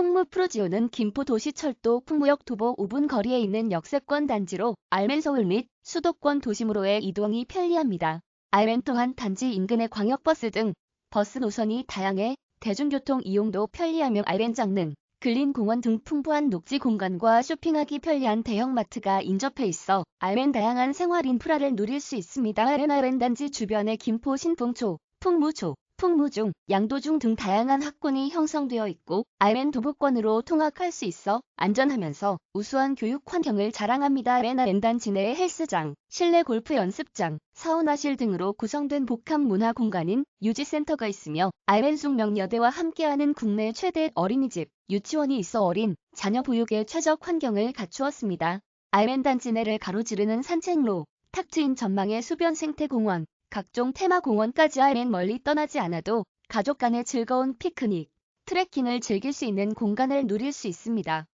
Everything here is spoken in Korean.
풍무 프로지오는 김포 도시철도 풍무역 도보 5분 거리에 있는 역세권 단지로 알멘 서울 및 수도권 도심으로의 이동이 편리합니다. 알멘 또한 단지 인근의 광역버스 등 버스 노선이 다양해 대중교통 이용도 편리하며 알멘 장릉, 근린 공원 등 풍부한 녹지 공간과 쇼핑하기 편리한 대형마트가 인접해 있어 알멘 다양한 생활 인프라를 누릴 수 있습니다. 알멘 알멘 단지 주변에 김포 신풍초, 풍무초, 풍무중, 양도중 등 다양한 학군이 형성되어 있고 알멘 도보권으로 통학할 수 있어 안전하면서 우수한 교육 환경을 자랑합니다. 아레나 랜단지 내에 헬스장, 실내 골프 연습장, 사우나실 등으로 구성된 복합 문화 공간인 유지센터가 있으며 알멘 숙명여대와 함께하는 국내 최대 어린이집, 유치원이 있어 어린 자녀 보육에 최적 환경을 갖추었습니다. 알멘 단지 내를 가로지르는 산책로, 탁 트인 전망의 수변 생태공원, 각종 테마 공원까지 알멘 멀리 떠나지 않아도 가족 간의 즐거운 피크닉, 트레킹을 즐길 수 있는 공간을 누릴 수 있습니다.